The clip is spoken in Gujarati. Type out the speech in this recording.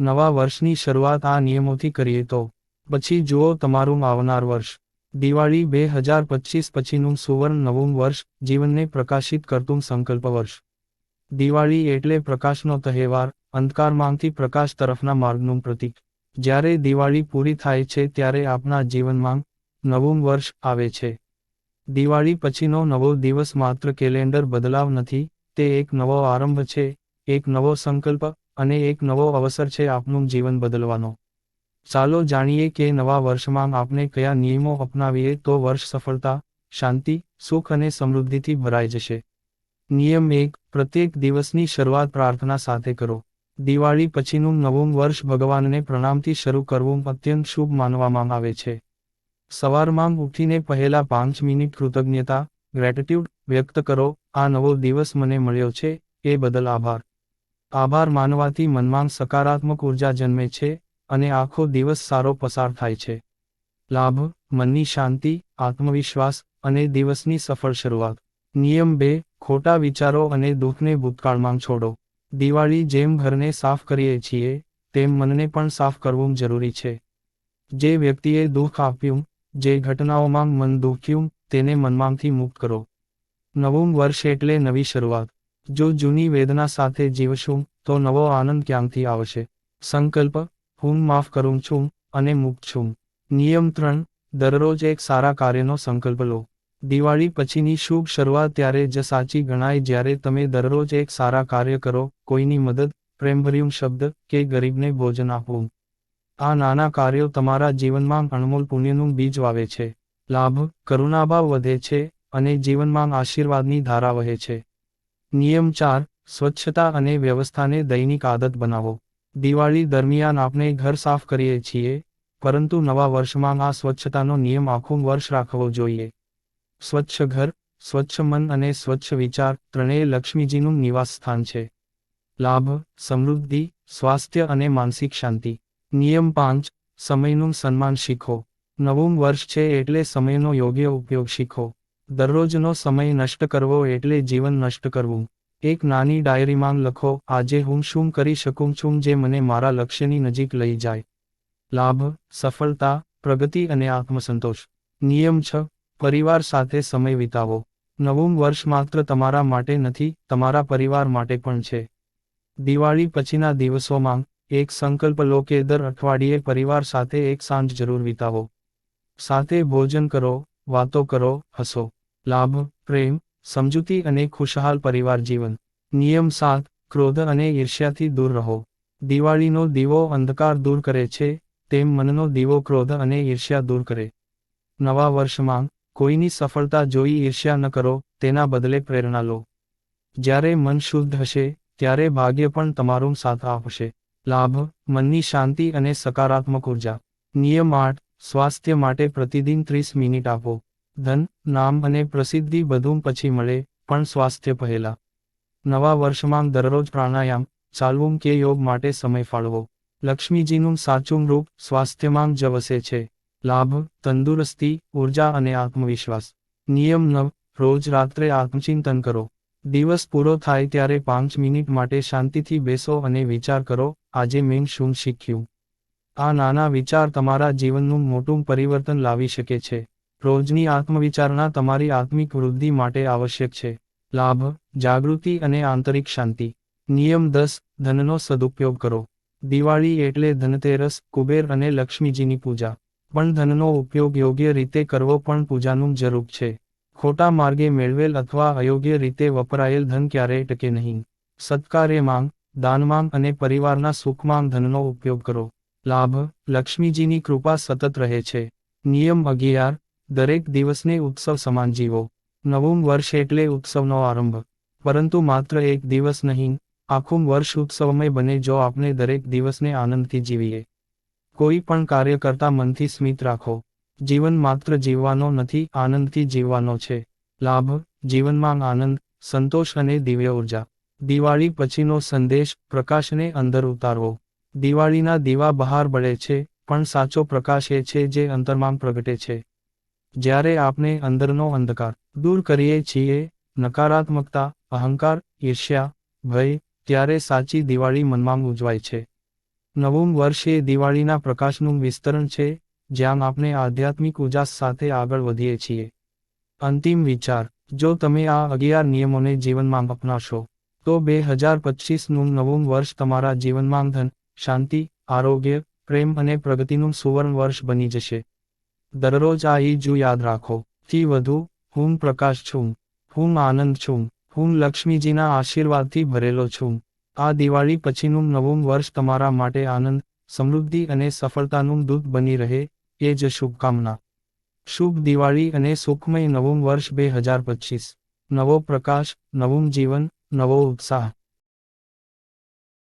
નવા વર્ષની શરૂઆત આ નિયમોથી કરીએ તો. પછી જુઓ તમારું આવનાર વર્ષ. દિવાળી બે હજાર પચીસ પછીનું સુવર્ણ નવું વર્ષ, જીવનને પ્રકાશિત કરતું સંકલ્પ વર્ષ. દિવાળી એટલે પ્રકાશનો તહેવાર, અંધકારમાંથી પ્રકાશ તરફના માર્ગનું પ્રતીક. જ્યારે દિવાળી પૂરી થાય છે ત્યારે આપના જીવનમાં નવું વર્ષ આવે છે. દિવાળી પછીનો નવો દિવસ માત્ર કેલેન્ડર બદલાવ નથી, તે એક નવો આરંભ છે, એક નવો સંકલ્પ અને એક નવો અવસર છે આપનું જીવન બદલવાનો. ચાલો જાણીએ કે નવા વર્ષમાં આપણે કયા નિયમો અપનાવીએ તો વર્ષ સફળતા, શાંતિ, સુખ અને સમૃદ્ધિથી ભરાઈ જશે. નિયમ એક, પ્રત્યેક દિવસની શરૂઆત પ્રાર્થના સાથે કરો. દિવાળી પછીનું નવું વર્ષ ભગવાનને પ્રણામથી શરૂ કરવું અત્યંત શુભ માનવામાં આવે છે. સવારમાં ઉઠીને પહેલા પાંચ મિનિટ કૃતજ્ઞતા ગ્રેટિટ્યુડ વ્યક્ત કરો. આ નવો દિવસ મને મળ્યો છે. એ બદલ આભાર. આભાર માનવાથી મનમાં સકારાત્મક ઊર્જા જન્મે છે અને આખો દિવસ સારો પસાર થાય છે. લાભ, મનની શાંતિ, આત્મવિશ્વાસ અને દિવસની સફળ શરૂઆત. નિયમ બે, ખોટા વિચારો અને દુઃખને ભૂતકાળમાં છોડો. દિવાળી જેમ ઘરને સાફ કરીએ છીએ, તેમ મનને પણ સાફ કરવું જરૂરી છે. જે વ્યક્તિએ દુઃખ આપ્યું, જે ઘટનાઓમાં મન દુખ્યું, તેને મનમાંથી મુક્ત કરો. નવું વર્ષ એટલે નવી શરૂઆત. જો જૂની વેદના સાથે જીવશું, તો નવો આનંદ ક્યાંથી આવશે? સંકલ્પ, હું માફ કરું છું અને મુક્ત છું. નિયમ ત્રણ, દરરોજ એક સારા કાર્યનો સંકલ્પ લો. દિવાળી પછીની શુભ શરૂઆત ત્યારે જ સાચી ગણાય જ્યારે તમે દરરોજ એક સારા કાર્ય કરો, કોઈની મદદ, પ્રેમભર્યું શબ્દ કે ગરીબને ભોજન આપવું આ નાના કાર્યો તમારા જીવનમાં અણમોલ પુણ્યનું બીજ વાવે છે. લાભ, કરુણાભાવ વધે છે અને જીવનમાં આશીર્વાદની ધારા વહે છે. નિયમ ચાર, સ્વચ્છતા અને વ્યવસ્થાને દૈનિક આદત બનાવો. દિવાળી દરમિયાન આપણે ઘર સાફ કરીએ છીએ, પરંતુ નવા વર્ષમાં આ સ્વચ્છતાનો નિયમ આખું વર્ષ રાખવો જોઈએ. સ્વચ્છ ઘર, સ્વચ્છ મન અને સ્વચ્છ વિચાર ત્રણેય લક્ષ્મીજીનું નિવાસ સ્થાન છે. લાભ, સમૃદ્ધિ, સ્વાસ્થ્ય અને માનસિક શાંતિ. નિયમ પાંચ, સમયનું સન્માન શીખો. નવું વર્ષ છે એટલે સમયનો યોગ્ય ઉપયોગ શીખો. દરરોજનો સમય નષ્ટ કરવો એટલે જીવન નષ્ટ કરવું. એક નાની ડાયરીમાં લખો, આજે હું શું કરી શકું છું જે મને મારા લક્ષ્યની નજીક લઈ જાય? લાભ, સફળતા, પ્રગતિ અને આત્મસંતોષ. નિયમ છ, પરિવાર સાથે સમય વિતાવો. નવું વર્ષ માત્ર તમારા માટે નથી, તમારા પરિવાર માટે પણ છે. દિવાળી પછીના દિવસોમાં, એક સંકલ્પ લો કે દર અઠવાડિયે પરિવાર સાથે એક સાંજ જરૂર વિતાવો. સાથે ભોજન કરો, વાતો કરો, હસો. લાભ, પ્રેમ, સમજૂતી અને ખુશહાલ પરિવાર જીવન. નિયમ સાત, ક્રોધ અને ઈર્ષ્યાથી દૂર રહો. દિવાળીનો દીવો અંધકાર દૂર કરે છે, તેમ મનનો દીવો ક્રોધ અને ઈર્ષ્યા દૂર કરે. નવા વર્ષમાં, કોઈની સફળતા જોઈ ઈર્ષ્યા ન કરો, તેના બદલે પ્રેરણા લો. જ્યારે મન શુદ્ધ હશે, ત્યારે ભાગ્ય પણ તમારું સાથ આપશે. લાભ, મનની શાંતિ અને સકારાત્મક ઊર્જા. નિયમ આઠ, સ્વાસ્થ્ય માટે પ્રતિદિન ત્રીસ મિનિટ આપો. ધન, નામ અને પ્રસિદ્ધિ બધું પછી મળે, પણ સ્વાસ્થ્ય પહેલા. નવા વર્ષમાં દરરોજ પ્રાણાયામ, ચાલવું કે યોગ માટે સમય ફાળવો. લક્ષ્મીજીનું સાચું રૂપ સ્વાસ્થ્યમાં જ વસે છે. લાભ, તંદુરસ્તી, ઊર્જા અને આત્મવિશ્વાસ. નિયમ નવ, રોજ રાત્રે આત્મચિંતન કરો. દિવસ પૂરો થાય ત્યારે પાંચ મિનિટ માટે શાંતિથી બેસો અને વિચાર કરો, આજે મેં શું શીખ્યું? આ નાના વિચાર તમારા જીવનનું મોટું પરિવર્તન લાવી શકે છે. રોજની આત્મવિચારણા તમારી આત્મિક વૃદ્ધિ માટે આવશ્યક છે. લાભ, જાગૃતિ અને આંતરિક શાંતિ. નિયમ દસ, ધનનો સદુપયોગ કરો. દિવાળી એટલે ધનતેરસ, કુબેર અને લક્ષ્મીજીની પૂજા. પણ ધનનો ઉપયોગ યોગ્ય રીતે કરવો પણ પૂજાનું જરૂર છે. ખોટા માર્ગે મેળવેલ અથવા અયોગ્ય રીતે વપરાયેલ ધન ક્યારેય ટકે નહીં. સત્કાર્યમાં દાનમાંગ અને પરિવારના સુખમાંગ ધનનો ઉપયોગ કરો. લાભ, લક્ષ્મીજીની કૃપા સતત રહે છે. નિયમ અગિયાર દરેક દિવસને ઉત્સવ સમાન જીવો. નવું વર્ષ એટલે ઉત્સવનો આરંભ. પરંતુ માત્ર એક દિવસ નહીં, આખું વર્ષ ઉત્સવમય બને જો આપણે દરેક દિવસને આનંદથી જીવીએ. કોઈ પણ કાર્ય કરતા મનથી સ્મિત રાખો. જીવન માત્ર જીવવાનો નથી, આનંદથી જીવવાનો છે. લાભ, જીવનમાં આનંદ, સંતોષ અને દિવ્ય ઊર્જા. દિવાળી પછીનો સંદેશ, પ્રકાશને અંદર ઉતારવો. દિવાળીના દીવા બહાર બળે છે, પણ સાચો પ્રકાશ એ છે જે અંતરમાં પ્રગટે છે. જ્યારે આપણે અંદરનો અંધકાર દૂર કરીએ છીએ, નકારાત્મકતા, અહંકાર, ઈર્ષ્યા, ભય, ત્યારે સાચી દિવાળી મનમાં ઉજવાય છે. નવું વર્ષ એ દિવાળીના પ્રકાશનું વિસ્તરણ છે, જ્યાં આપણે આધ્યાત્મિક ઉજાસ સાથે આગળ વધીએ છીએ. અંતિમ વિચાર, જો તમે આ અગિયાર નિયમોને જીવનમાં અપનાવશો, તો બે હજાર પચીસનું નવું વર્ષ તમારા જીવનમાં ધન, શાંતિ, આરોગ્ય, પ્રેમ અને પ્રગતિનું સુવર્ણ વર્ષ બની જશે. દરરોજ આ ઈજુ યાદ રાખો. થી વધુ, હું પ્રકાશ છું. હું આનંદ છું. હું લક્ષ્મીજીના આશીર્વાદથી ભરેલો છું. આ દિવાળી પછીનું નવું વર્ષ તમારા માટે આનંદ, સમૃદ્ધિ અને સફળતાનું દૂત બની રહે, એ જ શુભકામના. શુભ દિવાળી અને સુખમય નવું વર્ષ બે હજાર પચીસ. નવો પ્રકાશ, નવું જીવન, નવો ઉત્સાહ.